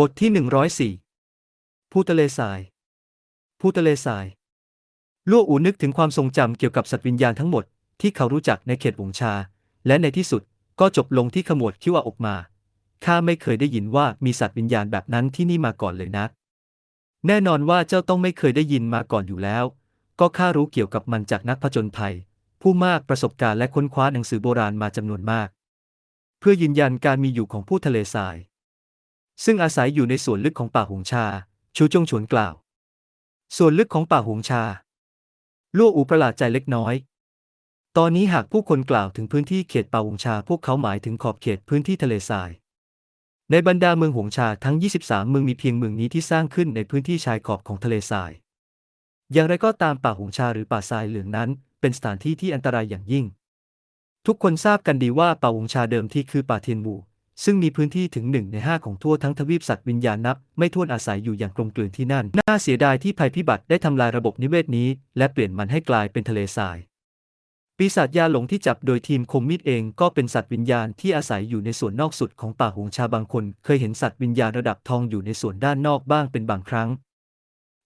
บทที่104ผู้ทะเลทรายผู้ทะเลทราย ลั่วอูนึกถึงความทรงจำเกี่ยวกับสัตว์วิญญาณทั้งหมดที่เขารู้จักในเขตวงชา และในที่สุดก็จบลงที่ขมวดคิ้วออกมา ข้าไม่เคยได้ยินว่ามีสัตว์วิญญาณแบบนั้นที่นี่มาก่อนเลยนะ แน่นอนว่าเจ้าต้องไม่เคยได้ยินมาก่อนอยู่แล้ว ก็ข้ารู้เกี่ยวกับมันจากนักผจญภัย ผู้มากประสบการณ์และค้นคว้าหนังสือโบราณมาจำนวนมาก เพื่อยืนยันการมีอยู่ของผู้ทะเลทราย ซึ่งอาศัยอยู่ในส่วนลึกของป่าหงชา ชูจงฉวนกล่าว ส่วนลึกของป่าหงชาลั่วอูประหลาดใจเล็กน้อย ตอนนี้หากผู้คนกล่าวถึงพื้นที่เขตป่าหงชา พวกเขาหมายถึงขอบเขตพื้นที่ทะเลทราย ในบรรดาเมืองหงชาทั้ง 23 เมืองมีเพียงเมืองนี้ที่สร้างขึ้นในพื้นที่ชายขอบของทะเลทราย อย่างไรก็ตามป่าหงชาหรือป่าทรายเหลืองนั้น เป็นสถานที่ที่อันตรายอย่างยิ่ง ทุกคนทราบกันดีว่าป่าหงชาเดิมที่คือป่าเทียนหมู่ ซึ่งมีพื้นที่ถึงหนึ่งในห้าของทั่วทั้งทวีปสัตว์วิญญาณนับ ไม่ถ้วนอาศัยอยู่อย่างกลมกลืนที่นั่น น่าเสียดายที่ภัยพิบัติได้ทำลายระบบนิเวศนี้ และเปลี่ยนมันให้กลายเป็นทะเลทราย ปีศาจยาหลงที่จับโดยทีมคมมีดเองก็เป็นสัตว์วิญญาณที่อาศัยอยู่ในส่วนนอกสุดของป่าหงชาบางคน เคยเห็นสัตว์วิญญาณระดับทองอยู่ในส่วนด้านนอกบ้างเป็นบางครั้ง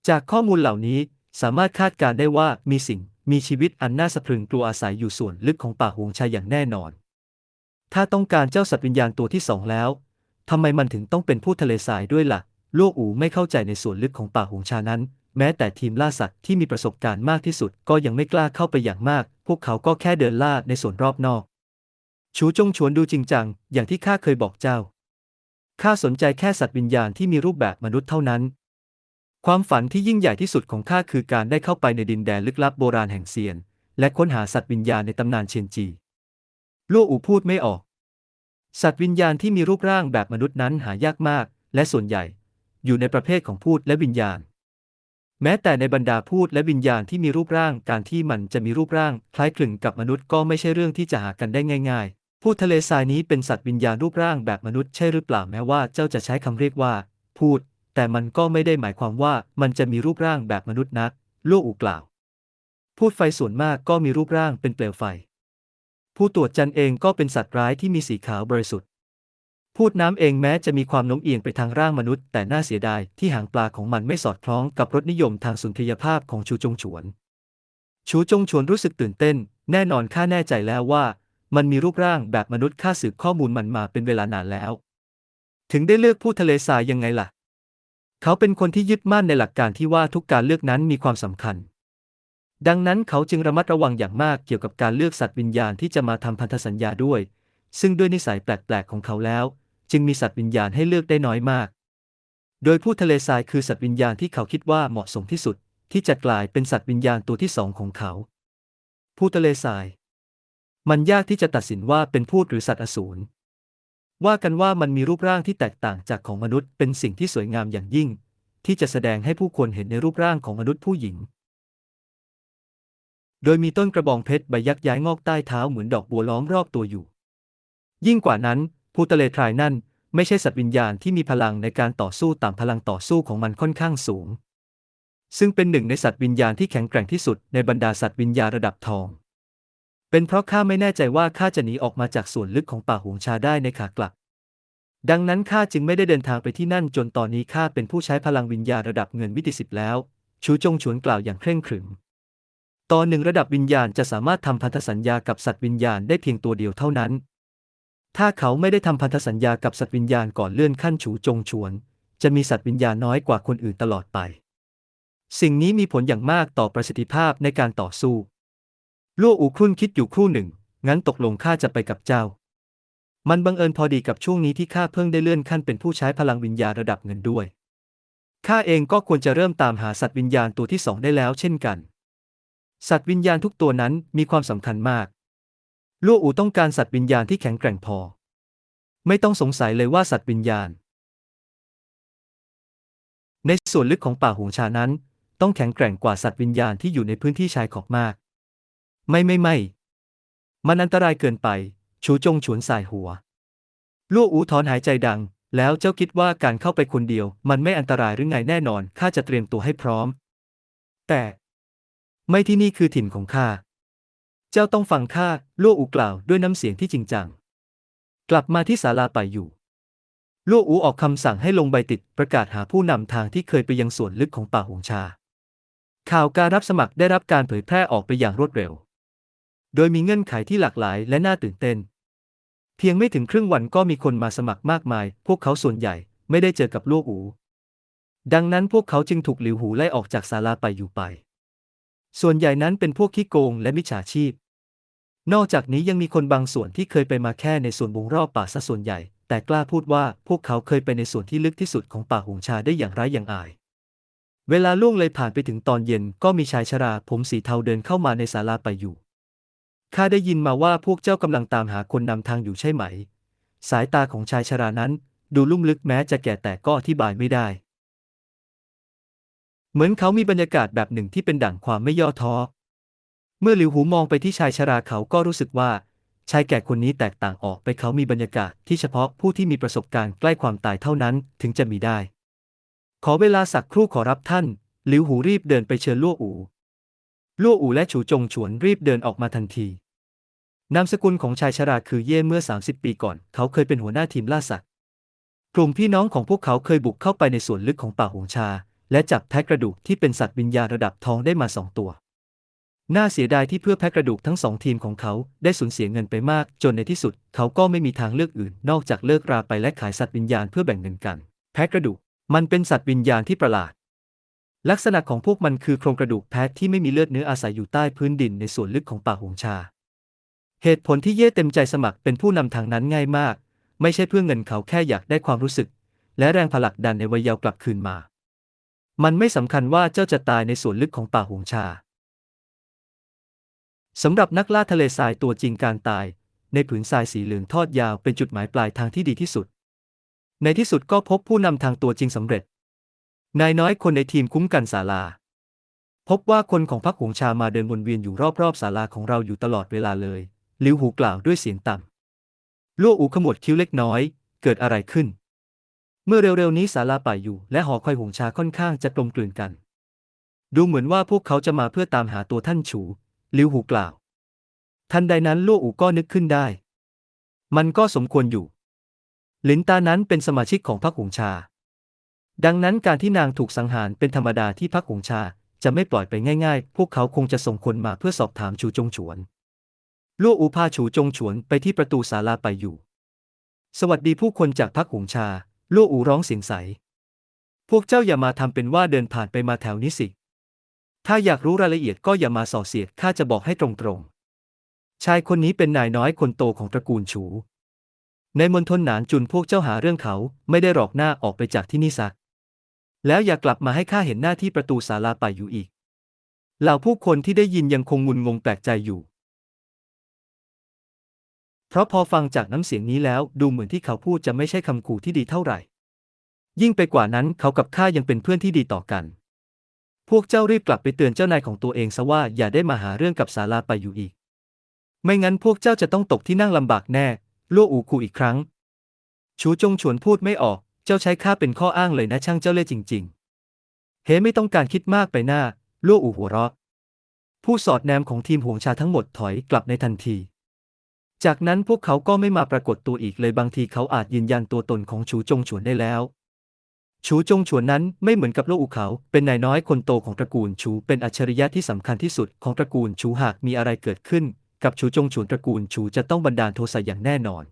จากข้อมูลเหล่านี้สามารถคาดการได้ว่ามีสิ่งมีชีวิตอันน่าสะพรึงกลัวอาศัยอยู่ส่วนลึกของป่าหงชาอย่างแน่นอน ถ้าต้องการเจ้าสัตว์วิญญาณตัวที่สองแล้ว ทำไมมันถึงต้องเป็นผู้ทะเลทรายด้วยละ่ะลั่อูไม่เข้าใจในส่วนลึกของป่าหงชานั้น แม้แต่ทีมล่าสัตว์ที่มีประสบการณ์มากที่สุดก็ยังไม่กล้าเข้าไปอย่างมาก พวกเขาก็แค่เดินล่าในส่วนรอบนอก ชูจงชวนดูจริงจัง อย่างที่ข้าเคยบอกเจ้า ข้าสนใจแค่สัตว์วิญญาณที่มีรูปแบบมนุษย์เท่านั้น ความฝันที่ยิ่งใหญ่ที่สุดของข้าคือการได้เข้าไปในดินแดนลึกลับโบราณแห่งเซียน และค้นหาสัตว์วิญญาณในตำนานเชียนจี ลั่อูพูดไม่ออก สัตว์วิญญาณที่มีรูปร่างแบบมนุษย์นั้นหายากมาก และส่วนใหญ่ อยู่ในประเภทของพูดและวิญญาณ แม้แต่ในบรรดาพูดและวิญญาณที่มีรูปร่างการที่มันจะมีรูปร่างคล้ายคลึงกับมนุษย์ก็ไม่ใช่เรื่องที่จะหากันได้ง่าย ๆ พูดทะเลทรายนี้เป็นสัตว์วิญญาณรูปร่างแบบมนุษย์ใช่หรือเปล่าแม้ว่าเจ้าจะใช้คำเรียกว่า พูด แต่มันก็ไม่ได้หมายความว่ามันจะมีรูปร่างแบบมนุษย์นักลั่อูกล่าว พูดไฟส่วนมากก็มีรูปร่างเป็นเปลวไฟ ผู้ตรวจจันเองก็เป็นสัตว์ร้ายที่มีสีขาวบริสุทธิ์ พูดน้ำเองแม้จะมีความโน้มเอียงไปทางร่างมนุษย์ แต่น่าเสียดายที่หางปลาของมันไม่สอดคล้องกับรสนิยมทางสุนทรียภาพของชูจงฉวน ชูจงฉวนรู้สึกตื่นเต้น แน่นอนข้าแน่ใจแล้วว่า มันมีรูปร่างแบบมนุษย์ข้าสืบข้อมูลมันมาเป็นเวลานานแล้ว ถึงได้เลือกผู้ทะเลทรายยังไงล่ะ เขาเป็นคนที่ยึดมั่นในหลักการที่ว่าทุกการเลือกนั้นมีความสำคัญ ดังนั้นเขาจึงระมัดระวังอย่างมากเกี่ยวกับการเลือกสัตว์วิญญาณที่จะมาทำพันธสัญญาด้วย ซึ่งด้วยนิสัยแปลกๆของเขาแล้ว จึงมีสัตว์วิญญาณให้เลือกได้น้อยมาก โดยผู้ทะเลทรายคือสัตว์วิญญาณที่เขาคิดว่าเหมาะสมที่สุด ที่จะกลายเป็นสัตว์วิญญาณตัวที่สองของเขา ผู้ทะเลทราย มันยากที่จะตัดสินว่าเป็นพูดหรือสัตว์อสูรว่ากันว่ามันมีรูปร่างที่แตกต่างจากของมนุษย์เป็นสิ่งที่สวยงามอย่างยิ่ง ที่จะแสดงให้ผู้คนเห็นในรูปร่างของมนุษย์ผู้หญิง โดยมีต้นกระบองเพชรใบยักษ์ย้ายงอกใต้เท้าเหมือนดอกบัวล้อมรอบตัวอยู่ ยิ่งกว่านั้นผู้ทะเลทรายนั่นไม่ใช่สัตว์วิญญาณที่มีพลังในการต่อสู้ตามพลังต่อสู้ของมันค่อนข้างสูง ซึ่งเป็นหนึ่งในสัตว์วิญญาณที่แข็งแกร่งที่สุดในบรรดาสัตว์วิญญาณระดับทอง เป็นเพราะข้าไม่แน่ใจว่าข้าจะหนีออกมาจากส่วนลึกของป่าหงชาได้ในขากลับ ดังนั้นข้าจึงไม่ได้เดินทางไปที่นั่นจนตอนนี้ข้าเป็นผู้ใช้พลังวิญญาณระดับเงินมิติสิบแล้ว ชูจงฉวนกล่าวอย่างเคร่งขรึม ตอนหนึ่งระดับวิญญาณจะสามารถทำพันธสัญญากับสัตว์วิญญาณได้เพียงตัวเดียวเท่านั้น ถ้าเขาไม่ได้ทำพันธสัญญากับสัตว์วิญญาณก่อนเลื่อนขั้นฉูจงฉวน จะมีสัตว์วิญญาณน้อยกว่าคนอื่นตลอดไป สิ่งนี้มีผลอย่างมากต่อประสิทธิภาพในการต่อสู้ลั่อูคุ่นคิดอยู่ครู่หนึ่ง งั้นตกลงข้าจะไปกับเจ้า มันบังเอิญพอดีกับช่วงนี้ที่ข้าเพิ่งได้เลื่อนขั้นเป็นผู้ใช้พลังวิญญาณระดับเงินด้วย ข้าเองก็ควรจะเริ่มตามหาสัตว์วิญญาณตัวที่สองได้แล้วเช่นกัน สัตว์วิญญาณทุกตัวนั้นมีความสำคัญมากลั่อูต้องการสัตว์วิญญาณที่แข็งแกร่งพอ ไม่ต้องสงสัยเลยว่าสัตว์วิญญาณ ในส่วนลึกของป่าหงชานั้น ต้องแข็งแกร่งกว่าสัตว์วิญญาณที่อยู่ในพื้นที่ชายขอบมาก ไม่ไม่ไม่มันอันตรายเกินไป ชูจงฉวนสายหัวลั่อูถอนหายใจดัง แล้วเจ้าคิดว่าการเข้าไปคนเดียว มันไม่อันตรายหรือไงแน่นอน ข้าจะเตรียมตัวให้พร้อม แต่ ไม่ที่นี่คือถิ่นของข้า เจ้าต้องฟังข้าลั่วอูกล่าวด้วยน้ำเสียงที่จริงจัง กลับมาที่ศาลาไปอยู่ลั่วอูออกคำสั่งให้ลงใบติดประกาศหาผู้นำทางที่เคยไปยังส่วนลึกของป่าหงชา ข่าวการรับสมัครได้รับการเผยแพร่ออกไปอย่างรวดเร็ว โดยมีเงื่อนไขที่หลากหลายและน่าตื่นเต้น เพียงไม่ถึงครึ่งวันก็มีคนมาสมัครมากมาย พวกเขาส่วนใหญ่ไม่ได้เจอกับลั่วอู ดังนั้นพวกเขาจึงถูกหลิวหูไล่ออกจากศาลาไปอยู่ไป ส่วนใหญ่นั้นเป็นพวกขี้โกงและมิจฉาชีพ นอกจากนี้ยังมีคนบางส่วนที่เคยไปมาแค่ในส่วนวงรอบป่าซะส่วนใหญ่ แต่กล้าพูดว่าพวกเขาเคยไปในส่วนที่ลึกที่สุดของป่าหงชาได้อย่างไร้อย่างอาย เวลาล่วงเลยผ่านไปถึงตอนเย็นก็มีชายชราผมสีเทาเดินเข้ามาในศาลาไปอยู่ ข้าได้ยินมาว่าพวกเจ้ากำลังตามหาคนนำทางอยู่ใช่ไหม สายตาของชายชรานั้น ดูลุ่มลึกแม้จะแก่แต่ก็อธิบายไม่ได้ เหมือนเขามีบรรยากาศแบบหนึ่งที่เป็นดั่งความไม่ย่อท้อ เมื่อหลิวหูมองไปที่ชายชราเขาก็รู้สึกว่า ชายแก่คนนี้แตกต่างออกไปเขามีบรรยากาศที่เฉพาะผู้ที่มีประสบการณ์ใกล้ความตายเท่านั้นถึงจะมีได้ ขอเวลาสักครู่ขอรับท่าน หลิวหูรีบเดินไปเชิญลั่วอู่ลั่วอู่และฉูจงฉวนรีบเดินออกมาทันทีนามสกุลของชายชราคือเย่เมื่อ 30 ปีก่อน เขาเคยเป็นหัวหน้าทีมล่าสัตว์ กลุ่มพี่น้องของพวกเขาเคยบุกเข้าไปในส่วนลึกของป่าหงชา และจับแพะกระดูกที่เป็นสัตว์วิญญาณระดับทองได้มาสองตัว น่าเสียดายที่เพื่อแพะกระดูกทั้งสองทีมของเขาได้สูญเสียเงินไปมาก จนในที่สุด เขาก็ไม่มีทางเลือกอื่น นอกจากเลิกราไปและขายสัตว์วิญญาณเพื่อแบ่งเงินกัน แพะกระดูกมันเป็นสัตว์วิญญาณที่ประหลาด ลักษณะของพวกมันคือโครงกระดูกแพะที่ไม่มีเลือดเนื้ออาศัยอยู่ใต้พื้นดินในส่วนลึกของป่าหงชา เหตุผลที่เย่เต็มใจสมัครเป็นผู้นำทางนั้นง่ายมาก ไม่ใช่เพื่อเงินเขาแค่อยากได้ความรู้สึก และแรงผลักดันในวัยเยาว์กลับคืนมา มันไม่สำคัญว่าเจ้าจะตายในส่วนลึกของป่าหงชาสำหรับนักล่าทะเลทรายตัวจริงการตาย ในผืนทรายสีเหลืองทอดยาวเป็นจุดหมายปลายทางที่ดีที่สุด ในที่สุดก็พบผู้นำทางตัวจริงสำเร็จ นายน้อยคนในทีมคุ้มกันศาลา พบว่าคนของพรรคหงชามาเดินวนเวียนอยู่รอบๆศาลาของเราอยู่ตลอดเวลาเลยลิวหูกล่าวด้วยเสียงต่ำลั่วอูขมวดคิ้วเล็กน้อย เกิดอะไรขึ้น เมื่อเร็วๆนี้ศาลาป่าอยู่ และหอคอยหงชาค่อนข้างจะกลมกลืนกัน ดูเหมือนว่าพวกเขาจะมาเพื่อตามหาตัวท่านฉูลิวหูกล่าว ทันใดนั้นลั่อูก็นึกขึ้นได้ มันก็สมควรอยู่ลินตานั้นเป็นสมาชิกของพรรคหงชา ดังนั้นการที่นางถูกสังหารเป็นธรรมดาที่พรรคหงชาจะไม่ปล่อยไปง่ายๆ พวกเขาคงจะส่งคนมาเพื่อสอบถามชูจงฉวนลั่อูพาฉูจงฉวนไปที่ประตูศาลาไปอยู่ สวัสดีผู้คนจากพรรคหงชา ลั่อูร้องเสียงใส พวกเจ้าอย่ามาทำเป็นว่าเดินผ่านไปมาแถวนี้สิ ถ้าอยากรู้รายละเอียดก็อย่ามาส่อเสียดข้าจะบอกให้ตรงๆ ชายคนนี้เป็นนายน้อยคนโตของตระกูลฉู ในมณฑลหนานจุนพวกเจ้าหาเรื่องเขาไม่ได้หลอกหน้าออกไปจากที่นี่สัก แล้วอย่ากลับมาให้ข้าเห็นหน้าที่ประตูศาลาไปอยู่อีก เหล่าผู้คนที่ได้ยินยังคงงุนงงแปลกใจอยู่ เพราะพอฟังจากน้ำเสียงนี้แล้วดูเหมือนที่เขาพูดจะไม่ใช่คำขู่ที่ดีเท่าไหร่ ยิ่งไปกว่านั้นเขากับข้ายังเป็นเพื่อนที่ดีต่อกัน พวกเจ้ารีบกลับไปเตือนเจ้านายของตัวเองซะว่าอย่าได้มาหาเรื่องกับศาลาไปอยู่อีก ไม่งั้นพวกเจ้าจะต้องตกที่นั่งลำบากแน่ล่วอูคูอีกครั้ง ชูจงฉวนพูดไม่ออก เจ้าใช้ข้าเป็นข้ออ้างเลยนะช่างเจ้าเล่ห์จริง ๆ เฮไม่ต้องการคิดมากไปหน้าล่วอูหัวเราะ ผู้สอดแนมของทีมหวงชาทั้งหมดถอยกลับในทันที จากนั้นพวกเขาก็ไม่มาปรากฏตัวอีกเลยบางทีเขาอาจยืนยันตัวตนของชูจงฉวนได้แล้ว ชูจงฉวนนั้นไม่เหมือนกับโลกอูเขา เป็นนายน้อยคนโตของตระกูลชูเป็นอัจฉริยะที่สำคัญที่สุดของตระกูลชูหากมีอะไรเกิดขึ้น กับชูจงฉวนตระกูลชูจะต้องบันดาลโทสะอย่างแน่นอน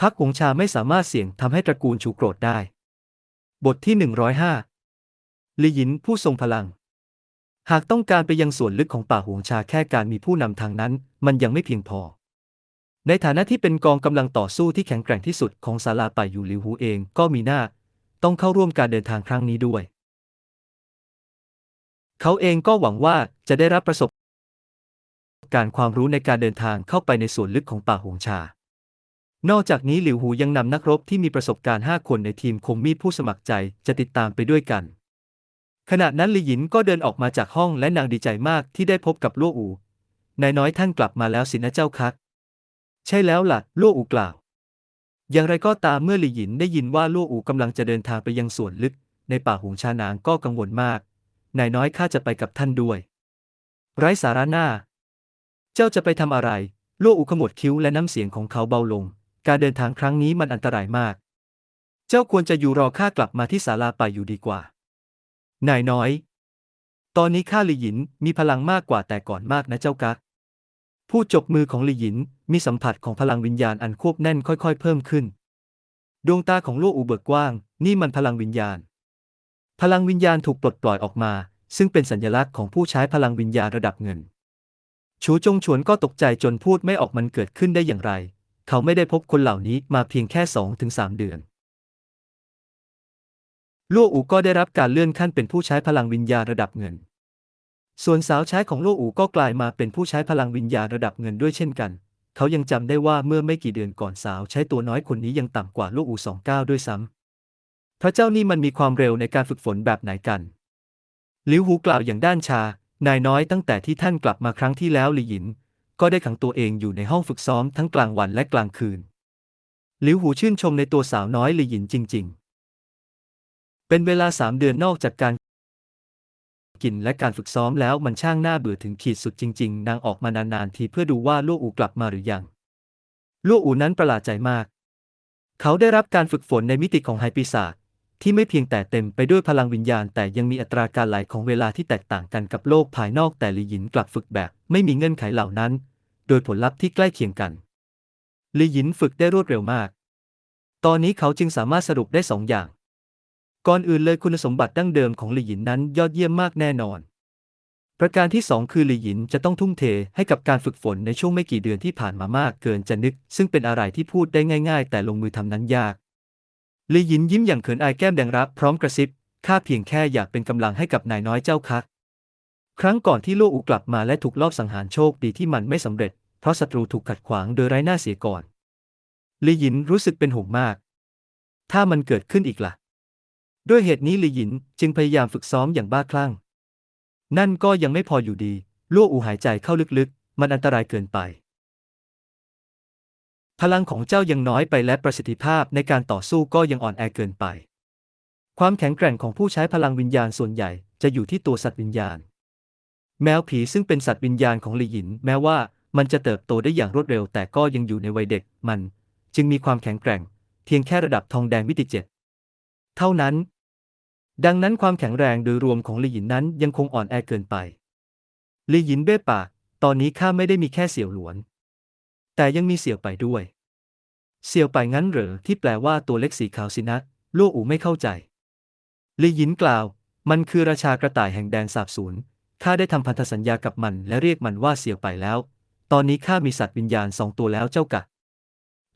พักหงชาไม่สามารถเสี่ยงทำให้ตระกูลชูโกรธได้ บทที่105ลีหยินผู้ทรงพลัง หากต้องการไปยังส่วนลึกของป่าหงชาแค่การมีผู้นำทางนั้น มันยังไม่เพียงพอ ในฐานะที่เป็นกองกำลังต่อสู้ที่แข็งแกร่งที่สุดของศาลาป่ายู่หลิวหูเองก็มีหน้า ต้องเข้าร่วมการเดินทางครั้งนี้ด้วย เขาเองก็หวังว่าจะได้รับประสบ การความรู้ในการเดินทางเข้าไปในส่วนลึกของป่าหงชา นอกจากนี้หลิวหูยังนำนักรบที่มีประสบการณ์ 5 คนในทีมคมมีดผู้สมัครใจจะติดตามไปด้วยกัน ขณะนั้นลี่หยินก็เดินออกมาจากห้องและนางดีใจมากที่ได้พบกับลั่วอูนายน้อยท่านกลับมาแล้วสินะเจ้าคัก ใช่แล้วล่ะลั่อูกล่าว อย่างไรก็ตามเมื่อหลี่หยินได้ยินว่าลั่อูกำลังจะเดินทางไปยังส่วนลึก ในป่าหงชานางก็กังวลมาก นายน้อยข้าจะไปกับท่านด้วย ไร้สาระหน้า เจ้าจะไปทำอะไรลั่อูขมวดคิ้วและน้ำเสียงของเขาเบาลง การเดินทางครั้งนี้มันอันตรายมาก เจ้าควรจะอยู่รอข้ากลับมาที่ศาลาป่าอยู่ดีกว่า นายน้อย ตอนนี้ข้าหลี่หยินมีพลังมากกว่าแต่ก่อนมากนะเจ้ากัก ผู้จบมือของหลี่หยินมีสัมผัสของพลังวิญญาณอันควบแน่นค่อยๆ เพิ่มขึ้น ดวงตาของลู่อูเบิกกว้าง นี่มันพลังวิญญาณ พลังวิญญาณถูกปลดปล่อยออกมา ซึ่งเป็นสัญลักษณ์ของผู้ใช้พลังวิญญาณระดับเงิน ชูจงฉวนก็ตกใจจนพูดไม่ออกมันเกิดขึ้นได้อย่างไร เขาไม่ได้พบคนเหล่านี้มาเพียงแค่สองถึงสามเดือนลั่อูก็ได้รับการเลื่อนขั้นเป็นผู้ใช้พลังวิญญาณระดับเงิน ส่วนสาวใช้ของลั่วอูก็กลายมาเป็นผู้ใช้พลังวิญญาณระดับเงินด้วยเช่นกัน เขายังจำได้ว่าเมื่อไม่กี่เดือนก่อนสาวใช้ตัวน้อยคนนี้ยังต่ำกว่าลั่วอูสองก้าด้วยซ้ำพระเจ้านี่มันมีความเร็วในการฝึกฝนแบบไหนกัน ลิวหูกล่าวอย่างด้านชา นายน้อยตั้งแต่ที่ท่านกลับมาครั้งที่แล้วลีหยิน ก็ได้ขังตัวเองอยู่ในห้องฝึกซ้อมทั้งกลางวันและกลางคืน ลิวหูชื่นชมในตัวสาวน้อยลีหยินจริง ๆ เป็นเวลาสามเดือนนอกจากการ กินและการฝึกซ้อมแล้วมันช่างน่าเบื่อถึงขีดสุดจริง ๆ นางออกมานานๆทีเพื่อดูว่าลู่อูกลับมาหรือยัง ลู่อูนั้นประหลาดใจมาก เขาได้รับการฝึกฝนในมิติของไฮปีศาจที่ไม่เพียงแต่เต็มไปด้วยพลังวิญญาณ แต่ยังมีอัตราการไหลของเวลาที่แตกต่างกันกับโลกภายนอกแต่ลีหยินกลับฝึกแบบ ไม่มีเงื่อนไขเหล่านั้น โดยผลลัพธ์ที่ใกล้เคียงกันลีหยินฝึกได้รวดเร็วมาก ตอนนี้เขาจึงสามารถสรุปได้สองอย่าง ก่อนอื่นเลยคุณสมบัติดั้งเดิมของลีหยินนั้นยอดเยี่ยมมากแน่นอน ประการที่สองคือลีหยินจะต้องทุ่มเทให้กับการฝึกฝนในช่วงไม่กี่เดือนที่ผ่านมามากเกินจะนึก ซึ่งเป็นอะไรที่พูดได้ง่าย ๆ แต่ลงมือทำนั้นยากลีหยินยิ้มอย่างเขินอายแก้มแดงรับพร้อมกระซิบข้าเพียงแค่อยากเป็นกำลังให้กับนายน้อยเจ้าคักครั้งก่อนที่โลอูกลับมาและถูกลอบสังหารโชคดีที่มันไม่สำเร็จ เพราะศัตรูถูกขัดขวางโดยไร้หน้าเสียก่อนลีหยินรู้สึกเป็นห่วงมาก ถ้ามันเกิดขึ้นอีกล่ะ ด้วยเหตุนี้ลีหยินจึงพยายามฝึกซ้อมอย่างบ้าคลั่ง นั่นก็ยังไม่พออยู่ดีลั่วอูหายใจเข้าลึกๆ มันอันตรายเกินไป พลังของเจ้ายังน้อยไปและประสิทธิภาพในการต่อสู้ก็ยังอ่อนแอเกินไป ความแข็งแกร่งของผู้ใช้พลังวิญญาณส่วนใหญ่จะอยู่ที่ตัวสัตว์วิญญาณ แมวผีซึ่งเป็นสัตว์วิญญาณของหลีหยิน แม้ว่ามันจะเติบโตได้อย่างรวดเร็ว แต่ก็ยังอยู่ในวัยเด็ก มันจึงมีความแข็งแกร่ง เพียงแค่ระดับทองแดงมิติเจ็ดเท่านั้น ดังนั้นความแข็งแรงโดยรวมของลีหยินนั้นยังคงอ่อนแอเกินไปลีหยินเบ้ปากตอนนี้ข้าไม่ได้มีแค่เสี่ยวหลวน แต่ยังมีเสี่ยวไปด้วย เสี่ยวไปงั้นเหรอที่แปลว่าตัวเล็กสีขาวสินะลู่อูไม่เข้าใจลีหยินกล่าว มันคือราชากระต่ายแห่งแดนสาบสูญข้าได้ทำพันธสัญญากับมันและเรียกมันว่าเสี่ยวไปแล้ว ตอนนี้ข้ามีสัตว์วิญญาณสองตัวแล้วเจ้ากะ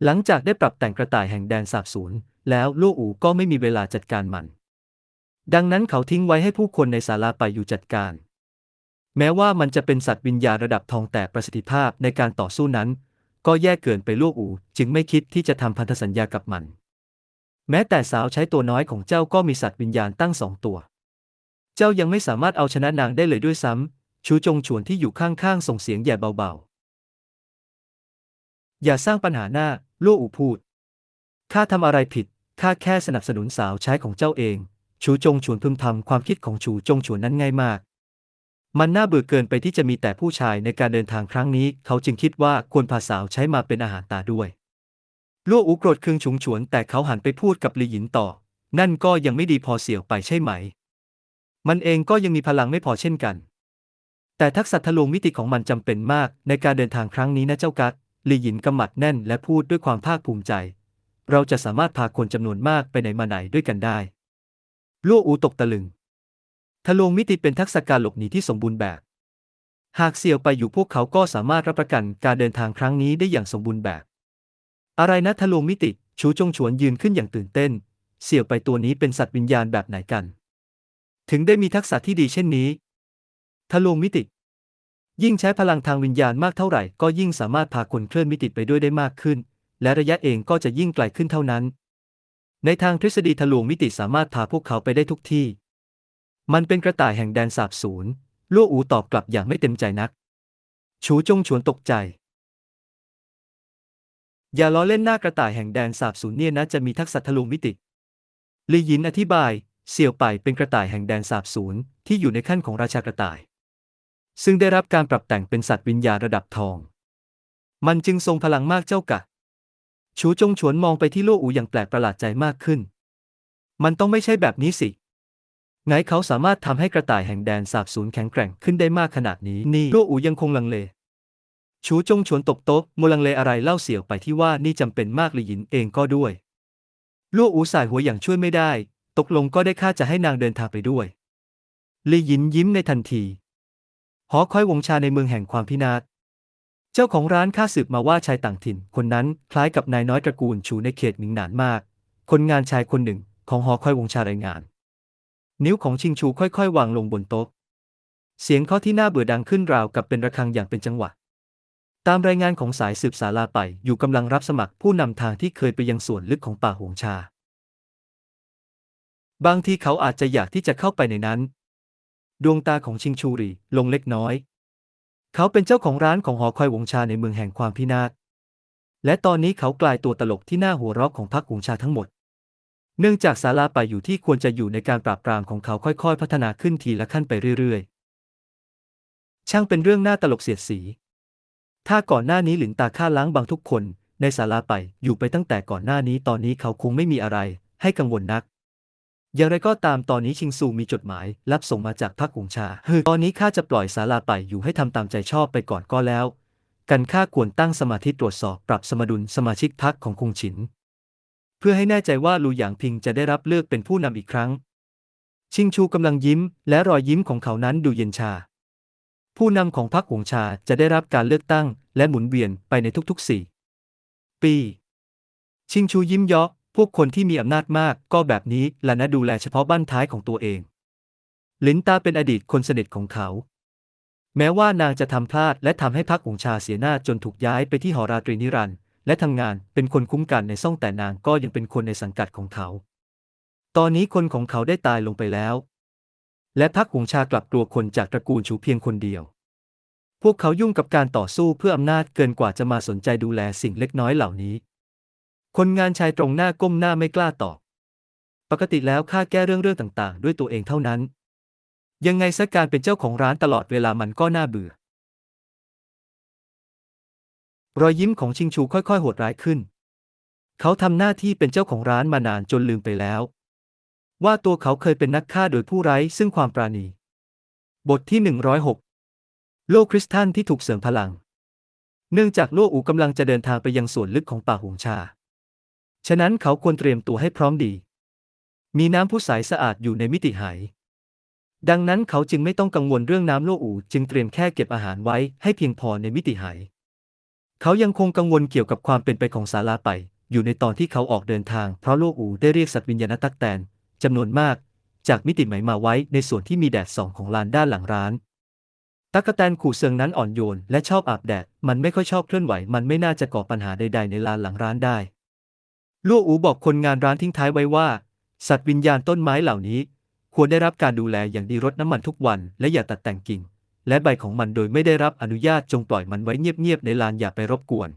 หลังจากได้ปรับแต่งกระต่ายแห่งแดนสาบสูญแล้วลู่อูก็ไม่มีเวลาจัดการมัน ดังนั้นเขาทิ้งไว้ให้ผู้คนในศาลาไปอยู่จัดการ แม้ว่ามันจะเป็นสัตว์วิญญาณระดับทองแต่ประสิทธิภาพในการต่อสู้นั้น ก็แย่เกินไปลู่อูจึงไม่คิดที่จะทำพันธสัญญากับมัน แม้แต่สาวใช้ตัวน้อยของเจ้าก็มีสัตว์วิญญาณตั้งสองตัว เจ้ายังไม่สามารถเอาชนะนางได้เลยด้วยซ้ำชูจงฉวนที่อยู่ข้างๆส่งเสียงแย่เบาๆ อย่าสร้างปัญหาหน้าลู่อูพูดข้าทำอะไรผิดข้าแค่สนับสนุนสาวใช้ของเจ้าเอง ชูจงฉวนพึมพำความคิดของชูจงฉวนนั้นง่ายมาก มันน่าเบื่อเกินไปที่จะมีแต่ผู้ชายในการเดินทางครั้งนี้ เขาจึงคิดว่าควรพาสาวใช้มาเป็นอาหารตาด้วยลั่วอูโกรธเคืองฉุงฉวน แต่เขาหันไปพูดกับลีหยินต่อ นั่นก็ยังไม่ดีพอเสี่ยวไปใช่ไหม มันเองก็ยังมีพลังไม่พอเช่นกัน แต่ทักษะทะลวงมิติของมันจำเป็นมากในการเดินทางครั้งนี้นะเจ้ากัดลีหยินกำหมัดแน่นและพูดด้วยความภาคภูมิใจ เราจะสามารถพาคนจำนวนมากไปไหนมาไหนด้วยกันได้ ลั่วอูตกตะลึง ทะลวงมิติเป็นทักษะการหลบหนีที่สมบูรณ์แบบ หากเสี่ยวไปอยู่พวกเขาก็สามารถรับประกันการเดินทางครั้งนี้ได้อย่างสมบูรณ์แบบ อะไรนะทะลวงมิติ ชูจงฉวนยืนขึ้นอย่างตื่นเต้น เสี่ยวไปตัวนี้เป็นสัตว์วิญญาณแบบไหนกัน ถึงได้มีทักษะที่ดีเช่นนี้ ทะลวงมิติ ยิ่งใช้พลังทางวิญญาณมากเท่าไหร่ ก็ยิ่งสามารถพาคนเคลื่อนมิติไปด้วยได้มากขึ้น และระยะเองก็จะยิ่งไกลขึ้นเท่านั้น ในทางทฤษฎีทะลวงมิติสามารถพาพวกเขาไปได้ทุกที่ มันเป็นกระต่ายแห่งแดนสาบสูญลั่วอูตอบกลับอย่างไม่เต็มใจนัก ชูจงฉวนตกใจ อย่าล้อเล่นหน้ากระต่ายแห่งแดนสาบสูญเนี่ยนะจะมีทักษะทะลวงมิติลียินอธิบาย เสี่ยวไปเป็นกระต่ายแห่งแดนสาบสูญที่อยู่ในขั้นของราชากระต่าย ซึ่งได้รับการปรับแต่งเป็นสัตว์วิญญาณระดับทอง มันจึงทรงพลังมากเจ้ากะ ชูจงฉวนมองไปที่โลอูอย่างแปลกประหลาดใจมากขึ้น มันต้องไม่ใช่แบบนี้สิไงเขาสามารถทำให้กระต่ายแห่งแดนสาบสูญแข็งแกร่งขึ้นได้มากขนาดนี้ นี่ลู่อูยังคงลังเล ชูจงชวนตบโต๊ะมัวลังเลอะไรเล่าเสี่ยวไปที่ว่านี่จำเป็นมากหลีหยินเองก็ด้วยลู่อูสายหัวอย่างช่วยไม่ได้ ตกลงก็ได้ค่าจะให้นางเดินทางไปด้วยลีหยินยิ้มในทันที หอคอยวงชาในเมืองแห่งความพินาศ เจ้าของร้านข้าสืบมาว่าชายต่างถิ่น คนนั้นคล้ายกับนายน้อยตระกูลชูในเขตหมิงหนานมาก คนงานชายคนหนึ่งของหอคอยวงชารายงาน นิ้วของชิงชูค่อยๆ วางลงบนโต๊ะ เสียงเคาะที่น่าเบื่อดังขึ้นราวกับเป็นระฆังอย่างเป็นจังหวะ ตามรายงานของสายสืบสาลาไปอยู่กำลังรับสมัครผู้นำทางที่เคยไปยังส่วนลึกของป่าหงชา บางทีเขาอาจจะอยากที่จะเข้าไปในนั้น ดวงตาของชิงชูรีลงเล็กน้อย เขาเป็นเจ้าของร้านของหอคอยวงชาในเมืองแห่งความพินาศ และตอนนี้เขากลายตัวตลกที่น่าหัวเราะของพรรคหงชาทั้งหมด เนื่องจากศาลาไปอยู่ที่ควรจะอยู่ในการปราบปรามของเขาค่อยๆ พัฒนาขึ้นทีละขั้นไปเรื่อยๆ ช่างเป็นเรื่องน่าตลกเสียดสี ถ้าก่อนหน้านี้หลินตาฆ่าล้างบางทุกคน ในศาลาไปอยู่ไปตั้งแต่ก่อนหน้านี้ตอนนี้เขาคงไม่มีอะไร ให้กังวลนัก อย่างไรก็ตามตอนนี้ชิงซูมีจดหมาย รับส่งมาจากพรรคหงชาฮึตอนนี้ข้าจะปล่อยศาลาไปอยู่ให้ทำตามใจชอบไปก่อนก็แล้ว กันข้าควรตั้งสมาธิตรวจสอบปรับสมดุลสมาชิกพรรคของคงฉิน เพื่อให้แน่ใจว่าลูหยางพิงจะได้รับเลือกเป็นผู้นำอีกครั้ง ชิงชูกำลังยิ้ม และรอยยิ้มของเขานั้นดูเย็นชา ผู้นำของพรรคหงชาจะได้รับการเลือกตั้ง และหมุนเวียนไปในทุกๆสี่ปี ชิงชูยิ้มเยาะ พวกคนที่มีอำนาจมากก็แบบนี้และนะดูแลเฉพาะบ้านท้ายของตัวเอง ลินตาเป็นอดีตคนสนิทของเขา แม้ว่านางจะทำพลาดและทำให้พรรคหงชาเสียหน้าจนถูกย้ายไปที่หอราตรีนิรันด์และทำงานเป็นคนคุ้มกันในซ่องแต่นางก็ยังเป็นคนในสังกัดของเขา ตอนนี้คนของเขาได้ตายลงไปแล้ว และพรรคหงชากลับกลัวคนจากตระกูลชูเพียงคนเดียว พวกเขายุ่งกับการต่อสู้เพื่ออำนาจเกินกว่าจะมาสนใจดูแลสิ่งเล็กน้อยเหล่านี้ คนงานชายตรงหน้าก้มหน้าไม่กล้าตอบ ปกติแล้วข้าแก้เรื่องเรื่องต่างๆ ด้วยตัวเองเท่านั้น ยังไงซะการเป็นเจ้าของร้านตลอดเวลามันก็น่าเบื่อ รอยยิ้มของชิงชูค่อยๆ โหดร้ายขึ้น เขาทำหน้าที่เป็นเจ้าของร้านมานานจนลืมไปแล้ว ว่าตัวเขาเคยเป็นนักฆ่าโดยผู้ไร้ซึ่งความปราณี บทที่ 106 โลกคริสตัลที่ถูกเสริมพลัง เนื่องจากโลกอูกำลังจะเดินทางไปยังส่วนลึกของป่าหงชา ฉะนั้นเขาควรเตรียมตัวให้พร้อมดี มีน้ำผู้ใสสะอาดอยู่ในมิติไหดังนั้นเขาจึงไม่ต้องกังวลเรื่องน้ำโลอูจึงเตรียมแค่เก็บอาหารไว้ให้เพียงพอในมิติไหเขายังคงกังวลเกี่ยวกับความเป็นไปของศาลาไป อยู่ในตอนที่เขาออกเดินทางเพราะโลอูได้เรียกสัตว์วิญญาณตักแตนจำนวนมาก จากมิติไหม่มาไว้ในส่วนที่มีแดดส่องของลานด้านหลังร้านตักแตนขู่เซิงนั้นอ่อนโยนและชอบอาบแดด มันไม่ค่อยชอบเคลื่อนไหว มันไม่น่าจะก่อปัญหาใดๆในลานหลังร้านได้ ลั่อูบอกคนงานร้านทิ้งท้ายไว้ว่า สัตว์วิญญาณต้นไม้เหล่านี้ ควรได้รับการดูแลอย่างดีรดน้ำมันทุกวัน และอย่าตัดแต่งกิ่ง และใบของมันโดยไม่ได้รับอนุญาตจงปล่อยมันไว้เงียบๆในลานอย่าไปรบกวน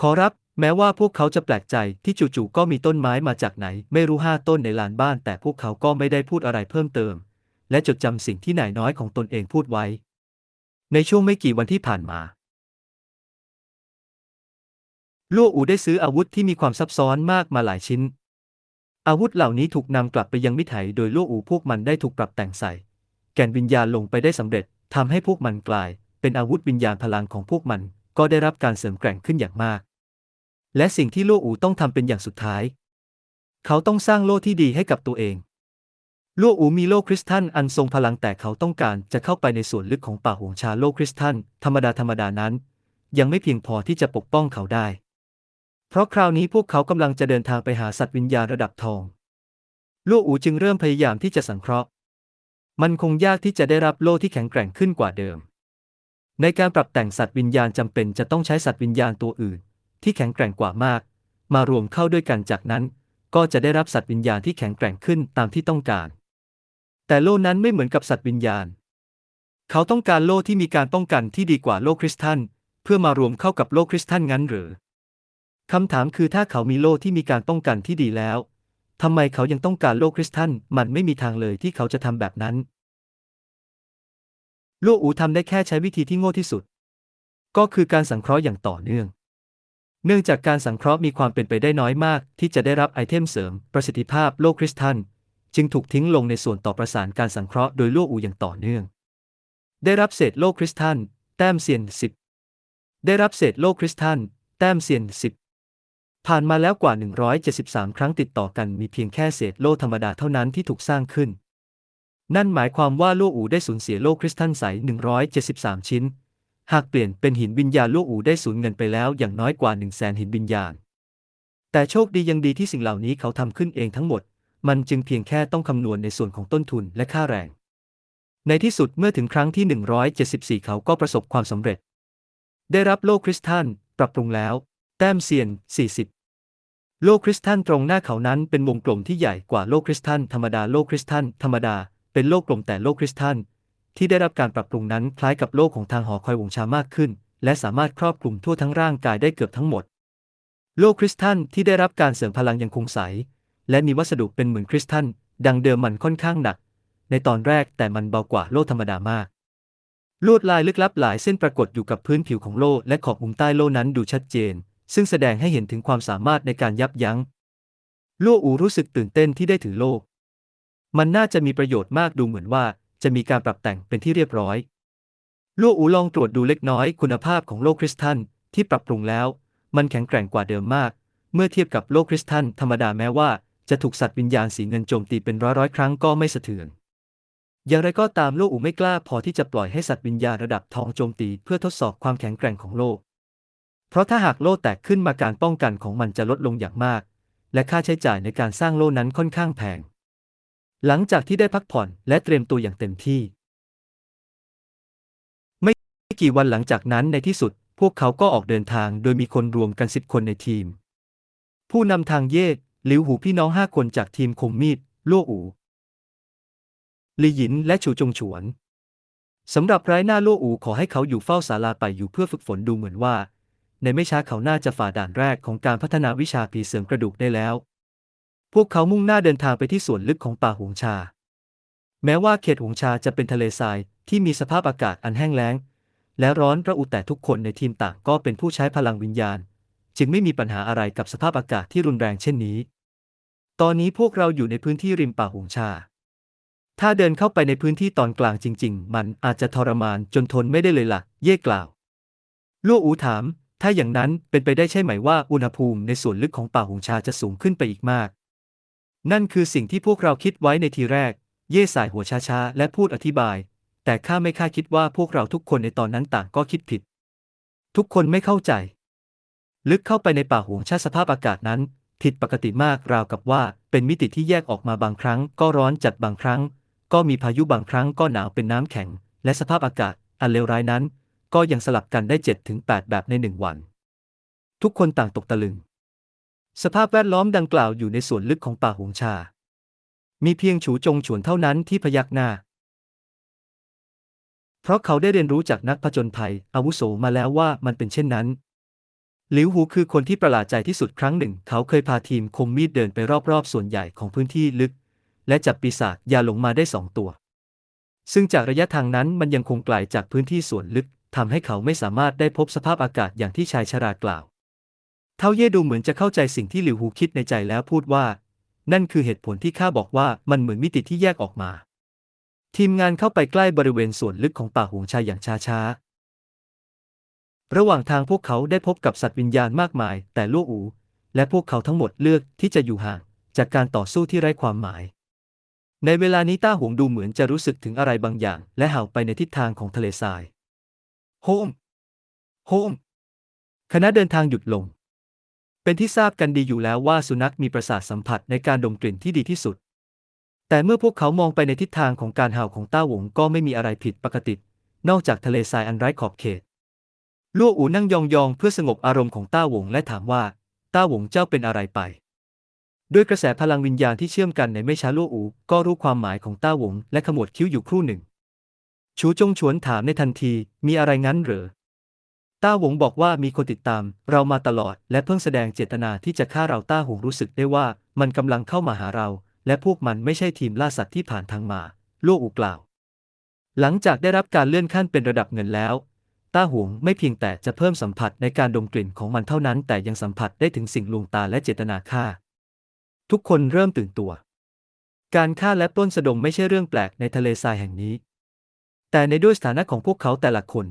ขอรับ แม้ว่าพวกเขาจะแปลกใจที่จู่ๆก็มีต้นไม้มาจากไหน ไม่รู้ห้าต้นในลานบ้าน แต่พวกเขาก็ไม่ได้พูดอะไรเพิ่มเติม และจดจำสิ่งที่นายน้อยของตนเองพูดไว้ ในช่วงไม่กี่วันที่ผ่านมา ลั่วอูได้ซื้ออาวุธที่มีความซับซ้อนมากมาหลายชิ้น อาวุธเหล่านี้ถูกนำกลับไปยังมิถัยโดยลั่วอูพวกมันได้ถูกปรับแต่งใส่ แก่นวิญญาณลงไปได้สำเร็จทำให้พวกมันกลาย เป็นอาวุธวิญญาณพลังของพวกมัน ก็ได้รับการเสริมแกร่งขึ้นอย่างมาก และสิ่งที่ลั่วอูต้องทำเป็นอย่างสุดท้าย เขาต้องสร้างโล่ที่ดีให้กับตัวเองลั่วอูมีโล่คริสตัลอันทรงพลังแต่เขาต้องการจะเข้าไปในส่วนลึกของป่าหวงชาโล่คริสตัลธรรมดาธรรมดานั้น ยังไม่เพียงพอที่จะปกป้องเขาได้ เพราะคราวนี้พวกเขากำลังจะเดินทางไปหาสัตว์วิญญาณระดับทองลั่อูจึงเริ่มพยายามที่จะสังเคราะห์ มันคงยากที่จะได้รับโล่ที่แข็งแกร่งขึ้นกว่าเดิม ในการปรับแต่งสัตว์วิญญาณจำเป็นจะต้องใช้สัตว์วิญญาณตัวอื่น ที่แข็งแกร่งกว่ามาก มารวมเข้าด้วยกันจากนั้น ก็จะได้รับสัตว์วิญญาณที่แข็งแกร่งขึ้นตามที่ต้องการ แต่โล่นั้นไม่เหมือนกับสัตว์วิญญาณ เขาต้องการโล่ที่มีการป้องกันที่ดีกว่าโล่คริสตัลเพื่อมารวมเข้ากับโล่คริสตัลงั้นหรือ คำถามคือถ้าเขามีโล่ที่มีการป้องกันที่ดีแล้วทำไมเขายังต้องการโล่คริสตัลมันไม่มีทางเลยที่เขาจะทำแบบนั้นโลอูทำได้แค่ใช้วิธีที่โง่ที่สุด ก็คือการสังเคราะห์อย่างต่อเนื่อง เนื่องจากการสังเคราะห์มีความเป็นไปได้น้อยมาก ที่จะได้รับไอเทมเสริม ประสิทธิภาพโลกคริสตัลจึงถูกทิ้งลงในส่วนต่อประสานการสังเคราะห์โดยโลอูอย่างต่อเนื่อง ได้รับเศษโลกคริสตัลแต้มเซียน10ได้รับเศษโลกคริสตัลแต้มเซียน10 ผ่านมาแล้วกว่า 173 ครั้งติดต่อกันมีเพียงแค่เศษโลธรรมดาเท่านั้นที่ถูกสร้างขึ้น นั่นหมายความว่าโลอูได้สูญเสียโลคริสตัลใส 173 ชิ้น หากเปลี่ยนเป็นหินวิญญาณโลอูได้สูญเงินไปแล้วอย่างน้อยกว่า 1 0 0 0 0แสนหินวิญญาณ แต่โชคดียังดีที่สิ่งเหล่านี้เขาทำขึ้นเองทั้งหมด มันจึงเพียงแค่ต้องคำนวณในส่วนของต้นทุนและค่าแรง ในที่สุดเมื่อถึงครั้งที่ 174 เขาก็ประสบความสำเร็จ ได้รับโลคริสตัลปรับปรุงแล้ว แต้มเซียน 40 โลกคริสตัลตรงหน้าเขานั้นเป็นวงกลมที่ใหญ่กว่าโลกคริสตัลธรรมดาโลกคริสตัลธรรมดาเป็นโลกกลมแต่โลกคริสตัลที่ได้รับการปรับปรุงนั้นคล้ายกับโลกของทางหอคอยวงชามากขึ้น และสามารถครอบคลุมทั่วทั้งร่างกายได้เกือบทั้งหมด โลกคริสตัลที่ได้รับการเสริมพลังยังคงใส และมีวัสดุเป็นเหมือนคริสตัลดังเดิมมันค่อนข้างหนัก ในตอนแรกแต่มันเบากว่าโลกธรรมดามาก ลวดลายลึกลับหลายเส้นปรากฏอยู่กับพื้นผิวของโลกและขอบมุมใต้โลกนั้นดูชัดเจน ซึ่งแสดงให้เห็นถึงความสามารถในการยับยั้งโลอูรู้สึกตื่นเต้นที่ได้ถือโลก มันน่าจะมีประโยชน์มากดูเหมือนว่า จะมีการปรับแต่งเป็นที่เรียบร้อยโลอูลองตรวจดูเล็กน้อยคุณภาพของโลกคริสตัลที่ปรับปรุงแล้ว มันแข็งแกร่งกว่าเดิมมาก เมื่อเทียบกับโลกคริสตัลธรรมดาแม้ว่า จะถูกสัตว์วิญญาณสีเงินโจมตีเป็นร้อยร้อยครั้งก็ไม่สะเทือนอย่างไรก็ตามโลกอูไม่กล้าพอที่จะปล่อยให้สัตว์วิญญาณระดับทองโจมตีเพื่อทดสอบความแข็งแกร่งของโลก เพราะถ้าหากโลกแตกขึ้นมาการป้องกันของมันจะลดลงอย่างมาก และค่าใช้จ่ายในการสร้างโลกนั้นค่อนข้างแพง หลังจากที่ได้พักผ่อนและเตรียมตัวอย่างเต็มที่ ไม่กี่วันหลังจากนั้นในที่สุด พวกเขาก็ออกเดินทางโดยมีคนรวมกันสิบคนในทีม ผู้นำทางเย่หลิวหูพี่น้องห้าคนจากทีมคมมีดลั่วอูลีหยินและฉูจงฉวนสำหรับไร้หน้าลั่วอูขอให้เขาอยู่เฝ้าศาลาไปอยู่เพื่อฝึกฝนดูเหมือนว่า ในไม่ช้าเขาน่าจะฝ่าด่านแรกของการพัฒนาวิชาผีเสริมกระดูกได้แล้ว พวกเขามุ่งหน้าเดินทางไปที่ส่วนลึกของป่าหงชา แม้ว่าเขตหงชาจะเป็นทะเลทรายที่มีสภาพอากาศอันแห้งแล้ง และร้อนระอุแต่ทุกคนในทีมต่างก็เป็นผู้ใช้พลังวิญญาณ จึงไม่มีปัญหาอะไรกับสภาพอากาศที่รุนแรงเช่นนี้ ตอนนี้พวกเราอยู่ในพื้นที่ริมป่าหงชา ถ้าเดินเข้าไปในพื้นที่ตอนกลางจริง ๆ มันอาจจะทรมานจนทนไม่ได้เลยล่ะ เย่กล่าวลั่อูถาม ถ้าอย่างนั้นเป็นไปได้ใช่ไหมว่าอุณหภูมิในส่วนลึกของป่าหงชาจะสูงขึ้นไปอีกมาก นั่นคือสิ่งที่พวกเราคิดไว้ในทีแรก เย่สายหัวช้าๆและพูดอธิบาย แต่ข้าไม่คาดคิดว่าพวกเราทุกคนในตอนนั้นต่างก็คิดผิด ทุกคนไม่เข้าใจ ลึกเข้าไปในป่าหงชาสภาพอากาศนั้น ผิดปกติมากราวกับว่า เป็นมิติที่แยกออกมาบางครั้ง ก็ร้อนจัดบางครั้ง ก็มีพายุบางครั้งก็หนาวเป็นน้ำแข็ง และสภาพอากาศ อันเลวร้ายนั้น ก็ยังสลับกันได้7ถึง8แบบในหนึ่งวัน ทุกคนต่างตกตะลึง สภาพแวดล้อมดังกล่าวอยู่ในส่วนลึกของป่าหงชา มีเพียงฉูจงฉวนเท่านั้นที่พยักหน้า เพราะเขาได้เรียนรู้จากนักผจญภัย อาวุโสมาแล้วว่ามันเป็นเช่นนั้นหลิวหูคือคนที่ประหลาดใจที่สุดครั้งหนึ่ง เขาเคยพาทีมคมมีดเดินไปรอบๆ ส่วนใหญ่ของพื้นที่ลึก และจับปีศาจยาหลงมาได้สองตัว ซึ่งจากระยะทางนั้นมันยังคงไกลจากพื้นที่ส่วนลึก ทำให้เขาไม่สามารถได้พบสภาพอากาศอย่างที่ชายชรากล่าว เท่าเย่ดูเหมือนจะเข้าใจสิ่งที่หลิวหูคิดในใจแล้วพูดว่า นั่นคือเหตุผลที่ข้าบอกว่ามันเหมือนมิติที่แยกออกมา ทีมงานเข้าไปใกล้บริเวณส่วนลึกของป่าหงชายอย่างช้าๆ ระหว่างทางพวกเขาได้พบกับสัตว์วิญญาณมากมาย แต่ลู่อู และพวกเขาทั้งหมดเลือกที่จะอยู่ห่างจากการต่อสู้ที่ไร้ความหมายในเวลานี้ต้าหงดูเหมือนจะรู้สึกถึงอะไรบางอย่าง และเห่าไปในทิศทางของทะเลทราย โฮม โฮม คณะเดินทางหยุดลง เป็นที่ทราบกันดีอยู่แล้วว่าสุนัขมีประสาทสัมผัสในการดมกลิ่นที่ดีที่สุด แต่เมื่อพวกเขามองไปในทิศทางของการเห่าของต้าหวงก็ไม่มีอะไรผิดปกติ นอกจากทะเลทรายอันไร้ขอบเขตลู่อูนั่งยองๆเพื่อสงบอารมณ์ของต้าหวงและถามว่า ต้าหวงเจ้าเป็นอะไรไป ด้วยกระแสพลังวิญญาณที่เชื่อมกันในไม่ช้าลู่อูก็รู้ความหมายของต้าหวงและขมวดคิ้วอยู่ครู่หนึ่ง ชูจงฉวนถามในทันที มีอะไรงั้นเหรอ ต้าหวงบอกว่ามีคนติดตาม เรามาตลอด และเพิ่งแสดงเจตนาที่จะฆ่าเราต้าหวงรู้สึกได้ว่ามันกำลังเข้ามาหาเรา และพวกมันไม่ใช่ทีมล่าสัตว์ที่ผ่านทางมาลู่อูกล่าว หลังจากได้รับการเลื่อนขั้นเป็นระดับเงินแล้ว ต้าหวงไม่เพียงแต่จะเพิ่มสัมผัสในการดมกลิ่นของมันเท่านั้น แต่ยังสัมผัสได้ถึงสิ่งลวงตาและเจตนาฆ่า ทุกคนเริ่มตื่นตัว การฆ่าและปล้นสะดมไม่ใช่เรื่องแปลกในทะเลทรายแห่งนี้ แต่ในด้วยสถานะของพวกเขาแต่ละคน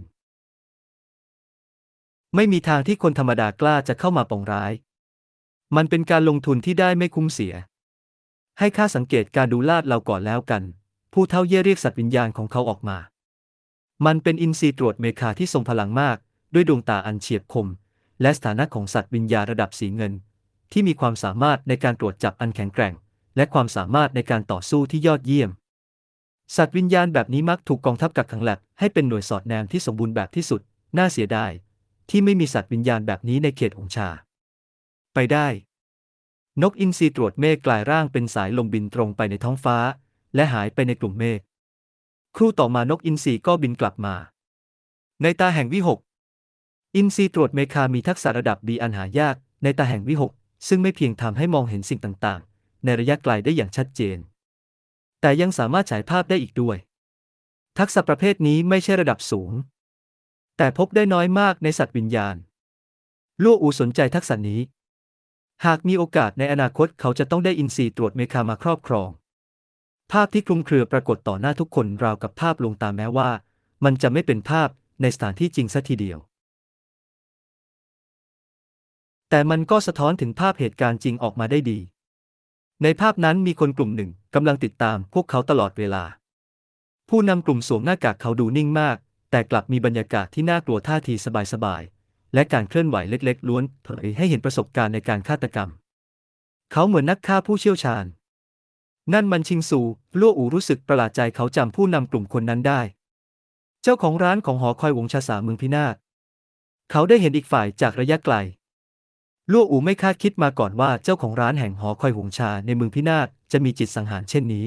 ไม่มีทางที่คนธรรมดากล้าจะเข้ามาปองร้าย มันเป็นการลงทุนที่ได้ไม่คุ้มเสีย ให้ข้าสังเกตการดูลาดเราก่อนแล้วกัน ผู้เท่าเย่เรียกสัตว์วิญญาณของเขาออกมา มันเป็นอินทรีย์ตรวจเมคาที่ทรงพลังมาก ด้วยดวงตาอันเฉียบคม และสถานะของสัตว์วิญญาณระดับสีเงิน ที่มีความสามารถในการตรวจจับอันแข็งแกร่ง และความสามารถในการต่อสู้ที่ยอดเยี่ยม สัตว์วิญญาณแบบนี้มักถูกกองทัพกักขังแลบให้เป็นหน่วยสอดแนมที่สมบูรณ์แบบที่สุด น่าเสียดายที่ไม่มีสัตว์วิญญาณแบบนี้ในเขตหงชา ไปได้ นกอินทรีตรวจเมฆกลายร่างเป็นสายลมบินตรงไปในท้องฟ้า และหายไปในกลุ่มเมฆ ครู่ต่อมานกอินทรีก็บินกลับมา ในตาแห่งวิหก อินทรีตรวจเมคามีทักษะระดับดีอันหายากในตาแห่งวิหก ซึ่งไม่เพียงทำให้มองเห็นสิ่งต่างๆ ในระยะไกลได้อย่างชัดเจน แต่ยังสามารถฉายภาพได้อีกด้วย ทักษะประเภทนี้ไม่ใช่ระดับสูง แต่พบได้น้อยมากในสัตว์วิญญาณลั่อูสนใจทักษะนี้ หากมีโอกาสในอนาคตเขาจะต้องได้อินทรีย์ตรวจเมคามาครอบครอง ภาพที่คลุมเครือปรากฏต่อหน้าทุกคนราวกับภาพลวงตาแม้ว่า มันจะไม่เป็นภาพในสถานที่จริงซะทีเดียว แต่มันก็สะท้อนถึงภาพเหตุการณ์จริงออกมาได้ดี ในภาพนั้นมีคนกลุ่มหนึ่งกำลังติดตามพวกเขาตลอดเวลา ผู้นำกลุ่มสวมหน้ากากเขาดูนิ่งมาก แต่กลับมีบรรยากาศที่น่ากลัวท่าทีสบายๆ และการเคลื่อนไหวเล็กๆ ล้วนเผยให้เห็นประสบการณ์ในการฆาตกรรม เขาเหมือนนักฆ่าผู้เชี่ยวชาญ นั่นมันชิงซูลั่วอูรู้สึกประหลาดใจเขาจำผู้นำกลุ่มคนนั้นได้ เจ้าของร้านของหอคอยวงชาสาเมืองพินาศเขาได้เห็นอีกฝ่ายจากระยะไกล ลั่วอูไม่คาดคิดมาก่อนว่าเจ้าของร้านแห่งหอคอยหงชาในเมืองพินาศจะมีจิตสังหารเช่นนี้